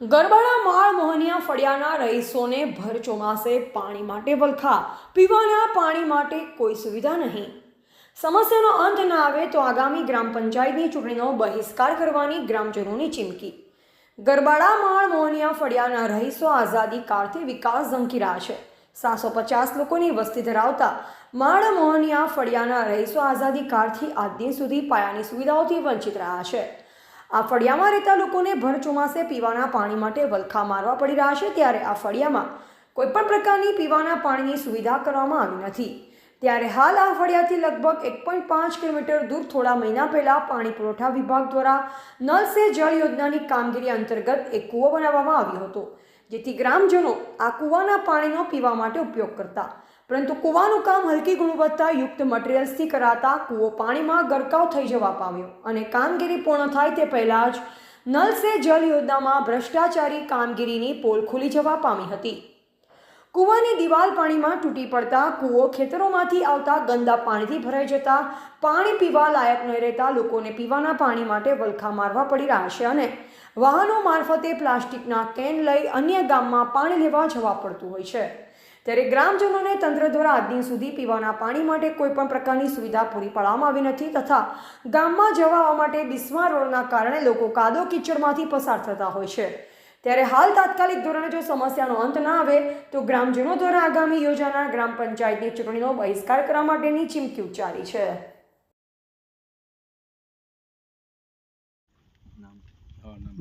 ગરબાડા માળ મોહનિયા ફળિયાના રહીશોને ભર ચોમાસે પાણી માટે વલખા, પીવાના પાણી માટે કોઈ સુવિધા નહીં. સમસ્યાનો અંત ન આવે તો આગામી ગ્રામ પંચાયતની ચૂંટણીનો બહિષ્કાર કરવાની ગ્રામજનોની ચીમકી. ગરબાડા માળ મોહનિયા ફળિયાના રહીશો આઝાદી કાળથી વિકાસ ઝંકી રહ્યા છે. સાતસો પચાસ લોકોની વસ્તી ધરાવતા માળ મોહનિયા ફળિયાના રહીશો આઝાદી કાળથી આજ સુધી પાયાની સુવિધાઓથી વંચિત રહ્યા છે. આ ફળિયામાં રહેતા લોકોને ભર ચોમાસે પીવાના પાણી માટે વલખા મારવા પડી રહ્યા છે ત્યારે આ ફળિયામાં કોઈપણ પ્રકારની પીવાના પાણીની સુવિધા કરવામાં આવી નથી. ત્યારે હાલ આ ફળિયાથી લગભગ એક પોઈન્ટ પાંચ કિલોમીટર દૂર થોડા મહિના પહેલાં પાણી પુરવઠા વિભાગ દ્વારા નલ સે જળ યોજનાની કામગીરી અંતર્ગત એક કૂવો બનાવવામાં આવ્યો હતો, જેથી ગ્રામજનો આ કૂવાના પાણીનો પીવા માટે ઉપયોગ કરતા પરંતુ કૂવાનું કામ હલકી ગુણવત્તા યુક્ત મટીરિયલ્સથી કરાતા કૂવો પાણીમાં ગરકાવ થઈ જવા પામ્યો અને કામગીરી પૂર્ણ થાય તે પહેલાં જ નલ સે જલ યોજનામાં ભ્રષ્ટાચારી કામગીરીની પોલ ખુલી જવા પામી હતી. કૂવાની દિવાલ પાણીમાં તૂટી પડતા કૂવો ખેતરોમાંથી આવતા ગંદા પાણીથી ભરાઈ જતા પાણી પીવા લાયક ન રહેતા લોકોને પીવાના પાણી માટે વલખા મારવા પડી રહ્યા છે અને વાહનો મારફતે પ્લાસ્ટિકના કેન લઈ અન્ય ગામમાં પાણી લેવા જવા પડતું હોય છે. ત્યારે ગ્રામજનોને તંત્ર દ્વારા આજ દિન સુધી પીવાના પાણી માટે કોઈ પણ પ્રકારની સુવિધા પૂરી પાડવામાં આવી નથી તથા ગામમાં જવા આવવા માટે બિસ્મા રોડના કારણે લોકો કાદો કીચડમાંથી પસાર થતા હોય છે. ત્યારે હાલ તાત્કાલિક ધોરણે જો સમસ્યાનો અંત ના આવે, તો ગ્રામજનો દ્વારા આગામી યોજાનાર ગ્રામ પંચાયતની ચૂંટણીનો બહિષ્કાર કરવા માટેની ચીમકી ઉચ્ચારી છે.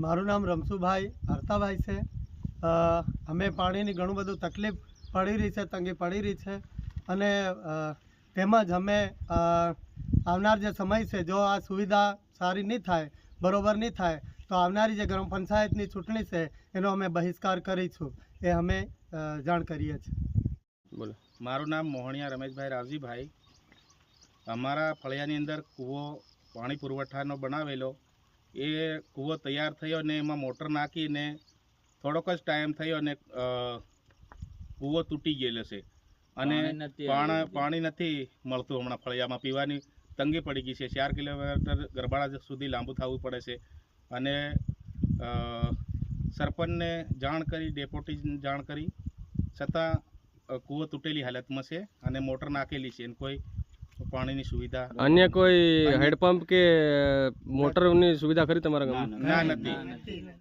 મારું નામ રમસુભાઈ હરતાભાઈ છે. અમે પાણીની ઘણું બધું તકલીફ પડી રહી છે તંગી પડી રહી છે. અને તેમજ અમે આવનાર જે સમય છે જો આ સુવિધા સારી નહીં થાય બરોબર નહીં થાય તો આવનારી જે ગ્રામ પંચાયતની ચૂંટણી છે એનો અમે બહિષ્કાર કરીશું. એ અમે જાણ કરીએ છીએ. બોલો. મારું નામ મોહણિયા રમેશભાઈ રાવજીભાઈ. અમારા ફળિયાની અંદર કૂવો પાણી પુરવઠાનો બનાવેલો. એ કૂવો તૈયાર થયો ને એમાં મોટર નાખીને થોડોક જ ટાઈમ થયો અને કૂવો તૂટી ગયેલો છે. અને પાણી પાણી નથી મળતું હમણાં ફળિયામાં. પીવાની તંગી પડી ગઈ છે. ચાર કિલોમીટર ગરબાડા સુધી લાંબુ થવું પડે છે. અને સરપંચને જાણ કરી ડેપોટી જાણ કરી. છતાં કૂવો તૂટેલી હાલતમાં છે અને મોટર નાખેલી છે. અને કોઈ પાણીની સુવિધા અન્ય કોઈ હેડપંપ કે મોટરની સુવિધા ખરી તમારા ગામમાં? ના નથી.